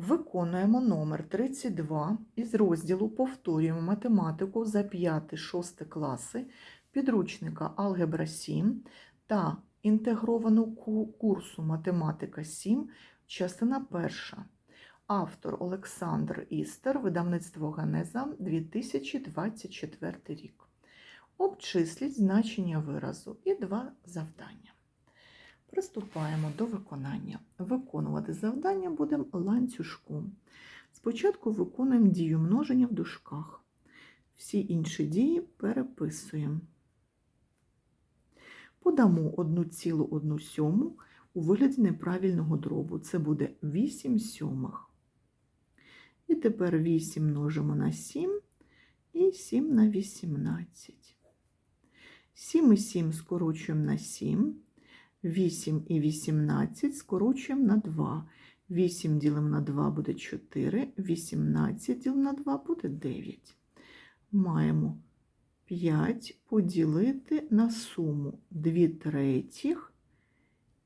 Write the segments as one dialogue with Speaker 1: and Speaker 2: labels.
Speaker 1: Виконуємо номер 32 із розділу Повторюємо математику за 5-6 класи підручника Алгебра 7 та інтегровану курсу Математика 7, частина 1. Автор Олександр Істер, видавництво Ганеза, 2024 рік. Обчисліть значення виразу і два завдання. Приступаємо до виконання. Виконувати завдання будемо ланцюжком. Спочатку виконуємо дію множення в дужках. Всі інші дії переписуємо. Подамо 1,1 сьому у вигляді неправильного дробу. Це буде 8 сьомих. І тепер 8 множимо на 7 і 7 на 18. 7 і 7 скорочуємо на 7. 8 і 18 скорочуємо на 2. 8 ділимо на 2 буде 4, 18 ділимо на 2 буде 9. Маємо 5 поділити на суму 2 третіх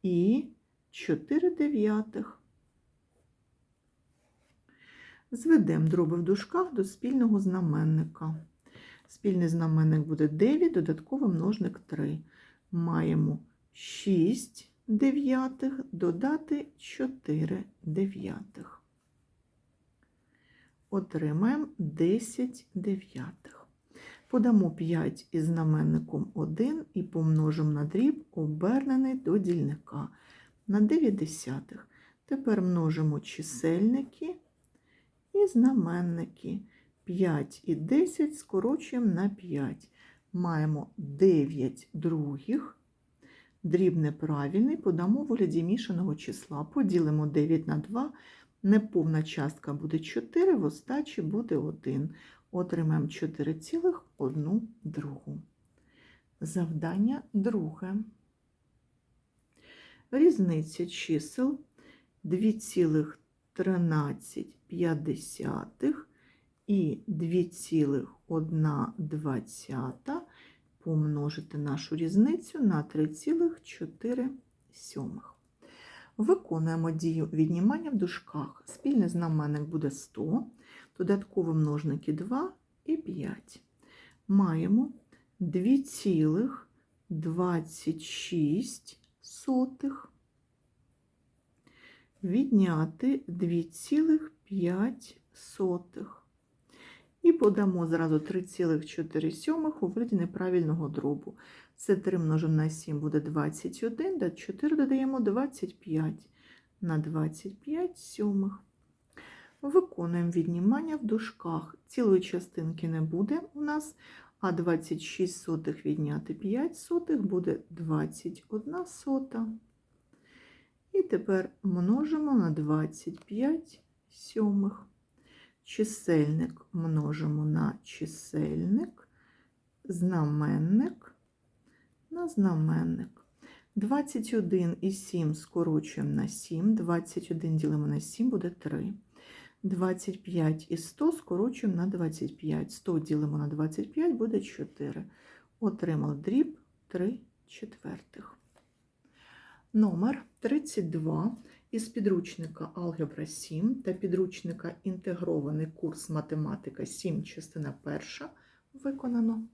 Speaker 1: і 4 дев'ятих. Зведемо дроби в дужках до спільного знаменника. Спільний знаменник буде 9, додатковий множник 3. Маємо 6 дев'ятих додати 4 дев'ятих. Отримаємо 10 дев'ятих. Подамо 5 із знаменником 1 і помножимо на дріб, обернений до дільника на 9 десятих. Тепер множимо чисельники і знаменники. 5 і 10 скорочуємо на 5. Маємо 9 других. Дріб неправильний, подамо в вигляді мішаного числа. Поділимо 9 на 2. Неповна частка буде 4, в остачі буде 1. Отримаємо 4,1 другу. Завдання друге. Різниця чисел 2,13 і 2,1 помножити нашу різницю на 3,4. Виконуємо дію віднімання в дужках. Спільний знаменник буде 100, додаткові множники 2 і 5. Маємо 2,26 відняти 2,5. І подамо зразу 3,4 у вигляді неправильного дробу. Це 3 множимо на 7 буде 21, до 4 додаємо 25 на 25 сьомих. Виконуємо віднімання в дужках. Цілої частинки не буде у нас, а 26 сотих відняти 5 сотих буде 21 сота. І тепер множимо на 25 сьомих. Чисельник множимо на чисельник, знаменник на знаменник. 21 і 7 скорочуємо на 7, 21 ділимо на 7 буде 3. 25 і 100 скорочуємо на 25. 100 ділимо на 25 буде 4. Отримали дріб 3 четвертих. Номер 32 із підручника Алгебра 7 та підручника Інтегрований курс математика 7, частина 1 виконано.